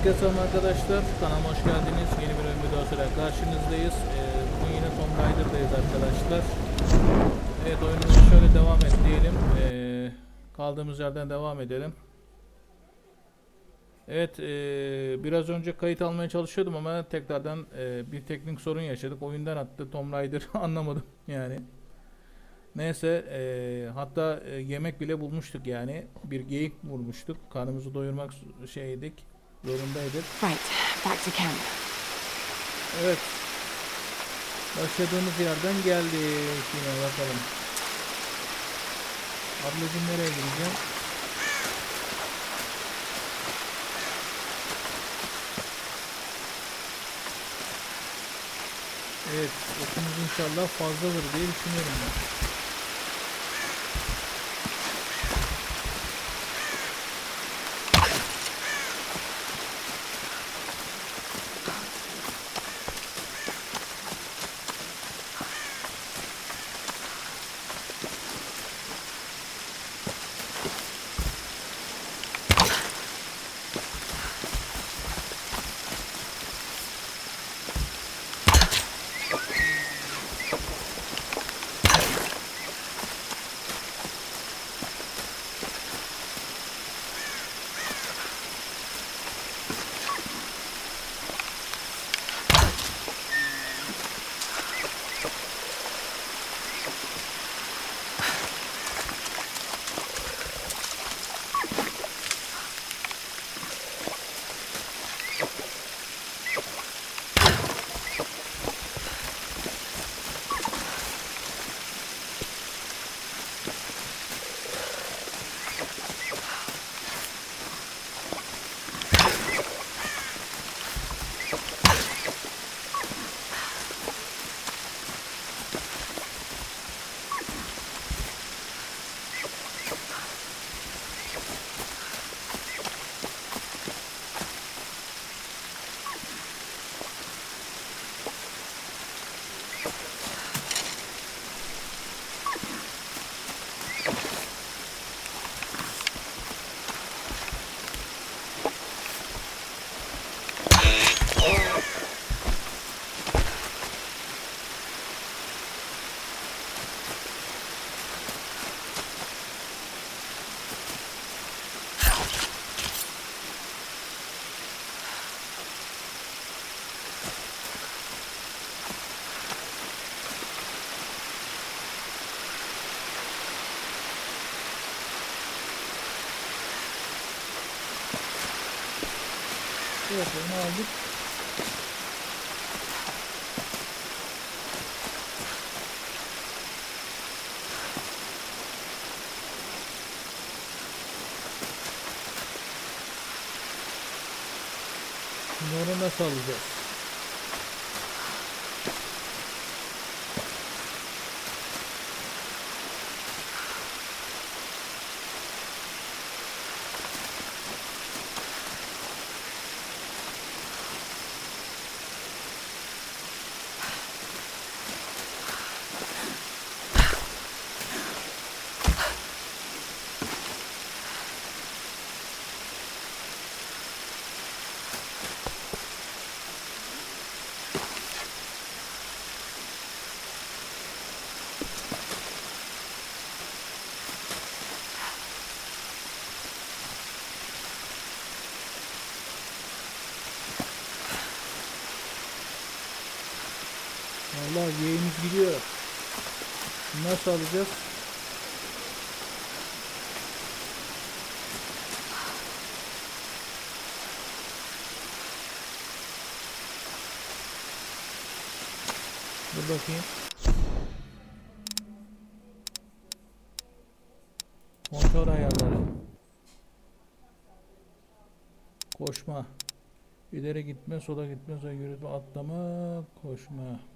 Herkese arkadaşlar. Kanalıma hoş geldiniz. Yeni bir videosuyla karşınızdayız. Ee, bugün yine Tomb Raider'dayız arkadaşlar. Evet oyunumuza şöyle devam et diyelim. Ee, kaldığımız yerden devam edelim. Evet ee, biraz önce kayıt almaya çalışıyordum ama tekrardan ee, bir teknik sorun yaşadık. Oyundan attı Tomb Raider anlamadım yani. Neyse ee, hatta ee, yemek bile bulmuştuk yani. Bir geyik vurmuştuk. Karnımızı doyurmak şeydik. Zorundaydık. Right, back to camp. Evet. Başladığımız yerden geldik yine bakalım. Ablacığım nereye gideceğim? Evet, okumuz inşallah fazladır diye düşünüyorum ben. Onu aldık. Onu nasıl alacağız? Yeğimiz gidiyor. Nasıl alacağız? Dur bakayım. Kontrol ayarları. Koşma. İleri gitme, sola gitme, sola yürütme, atlama, koşma.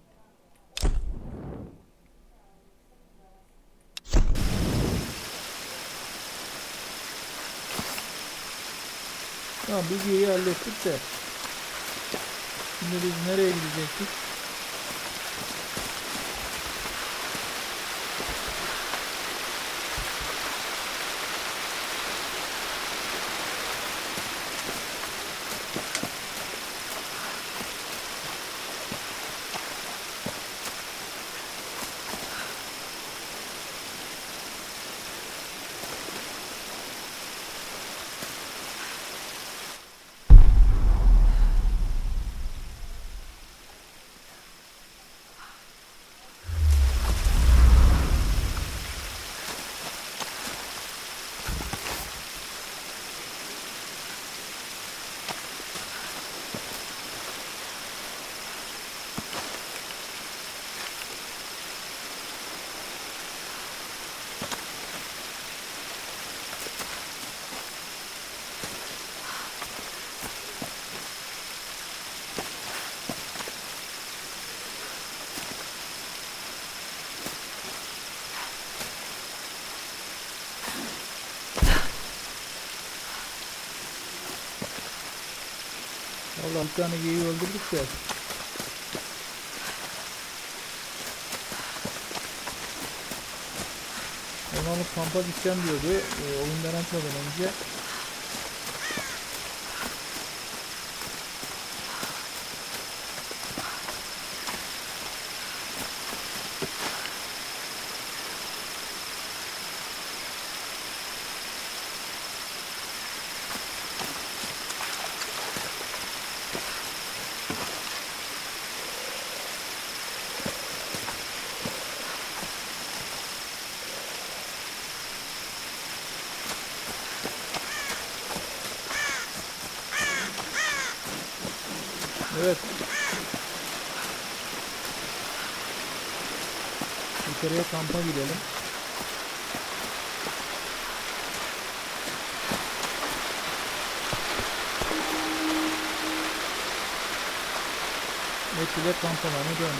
Tamam bilgiyi hallettik de. Şimdi biz nereye gidecektik? Vallahi bir tane geyiği öldürdük de. Onu kampa gideceğim diyordu. E, oyundan atmadan önce. Evet. Yukarıya kampa gidelim. Etkile kamp alanı dön.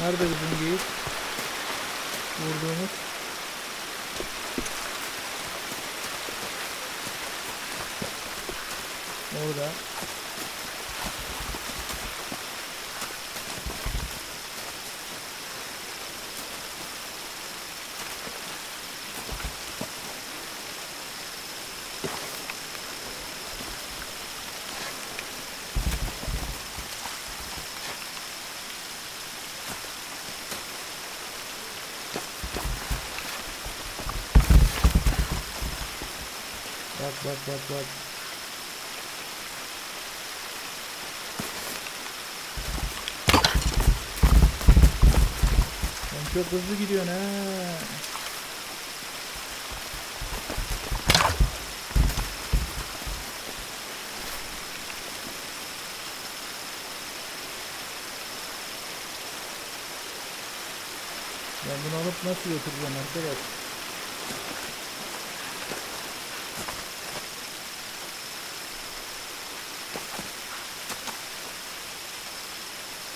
Ha. Nerede bizim geyik? Vurduğumuz. Orada. Bak bak. Sen çok hızlı gidiyorsun ha. Ben bunu alıp nasıl götüreceğim arkadaş?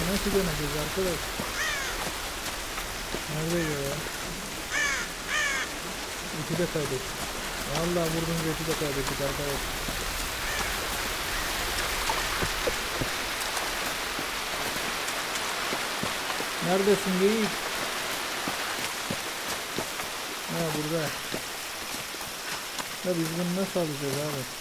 da nasıl döneceğiz arkadaş? Nerede ya? İki de kaybettik. Vallahi vurdum götü de kaybettik arkadaş. Neredesin geyik? Ha burada. Ya biz bunu nasıl alacağız abi?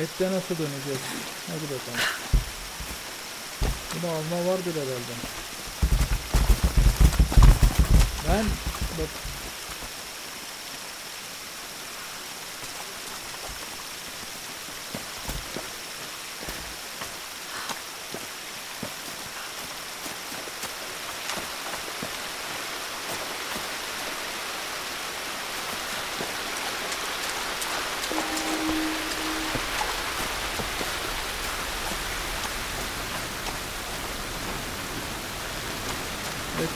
Ette nasıl döneceğiz? Hadi bakalım. Bunu alma vardır herhalde. Ben bak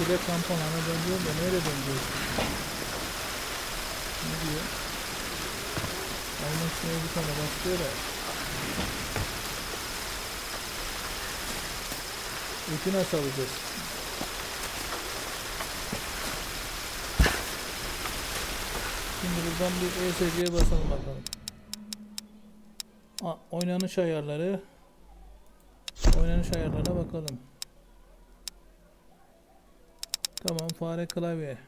belki de kampanyana dönüyor da nereye dönüyor? Ne diyor? Almak için bir tane başlıyor da. Eti nasıl alacağız? Şimdi buradan bir ESC'ye basalım bakalım. A, oynanış ayarları. Oynanış ayarlarına bakalım. Tamam fare klavye.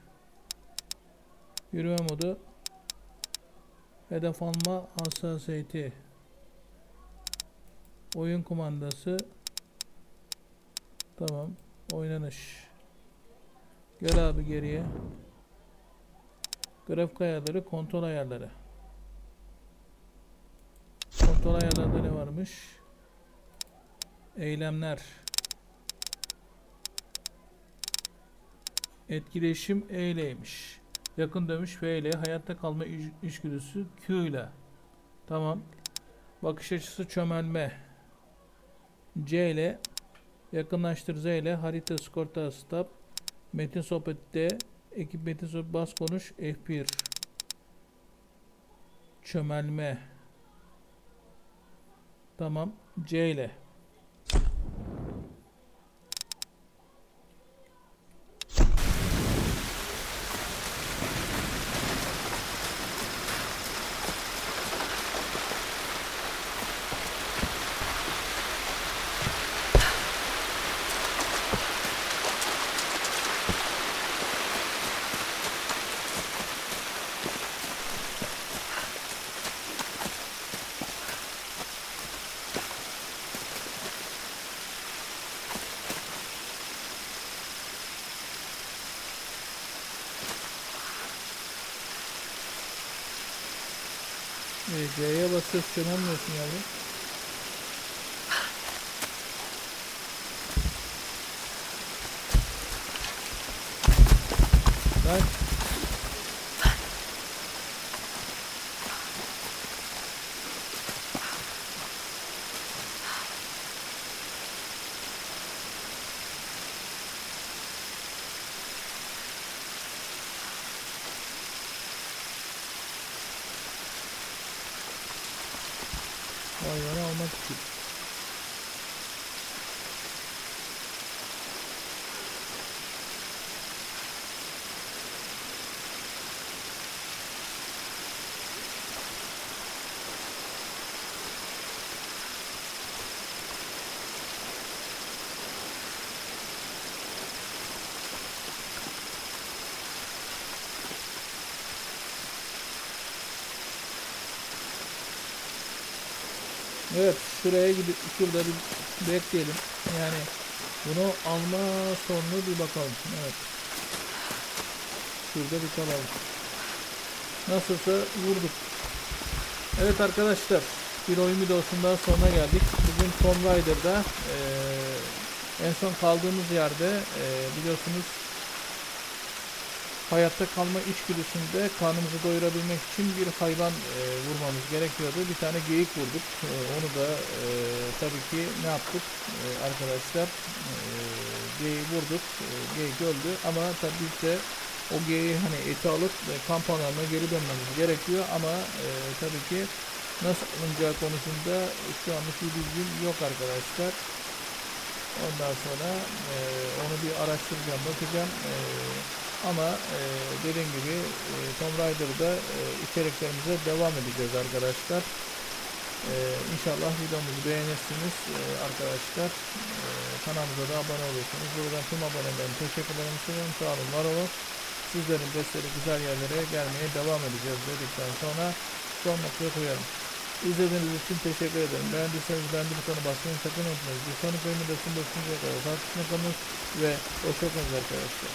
Yürüme modu. Hedef alma hassasiyeti. Oyun kumandası. Tamam. Oynanış. Gel abi geriye. Grafik ayarları, kontrol ayarları. Kontrol ayarlarında ne varmış? Eylemler. Etkileşim E ileymiş. Yakın dövüş F ile. Hayatta kalma iç- içgüdüsü Q ile. Tamam. Bakış açısı çömelme. C ile. Yakınlaştır Z ile. Harita skorta stop. Metin sohbette. Ekip metin sohbet bas konuş F1. Çömelme. Tamam. C ile. E, C'ye basıyoruz çömelmiyorsun yavrum. Lan. Hayvanı almak için. Evet şuraya gidip şurada bir bekleyelim. Yani bunu alma sonunu bir bakalım. Evet. Şurada bir kalalım. Nasılsa vurduk. Evet arkadaşlar bir oyun videosundan sonuna geldik. Bugün Tomb Raider'da eee, en son kaldığımız yerde eee, biliyorsunuz hayatta kalma içgüdüsünde karnımızı doyurabilmek için bir hayvan e, vurmamız gerekiyordu. Bir tane geyik vurduk. E, onu da e, tabii ki ne yaptık e, arkadaşlar? E, geyiği vurduk. E, geyik öldü ama tabii biz de o geyiği hani eti alıp e, kamp geri dönmemiz gerekiyor ama e, tabii ki nasıl alınacağı konusunda şu anlık bir bilgim yok arkadaşlar. Ondan sonra e, onu bir araştıracağım, bakacağım. E, ama e, dediğim gibi e, Tomb Raider'da e, içeriklerimize devam edeceğiz arkadaşlar. E, inşallah videomuzu beğenirsiniz e, arkadaşlar. E, kanalımıza da abone olursunuz. Buradan tüm abonelerin teşekkürlerimi sunuyorum. Sağ olun, var olun. Sizlerin desteğiyle güzel yerlere gelmeye devam edeceğiz dedikten sonra son noktaya koyalım. İzlediğiniz için teşekkür ederim. Beğendiyseniz beğendi butonu basmayı sakın unutmayın. Bir sonraki da sunduğunuz kalın ve hoşçakalın arkadaşlar.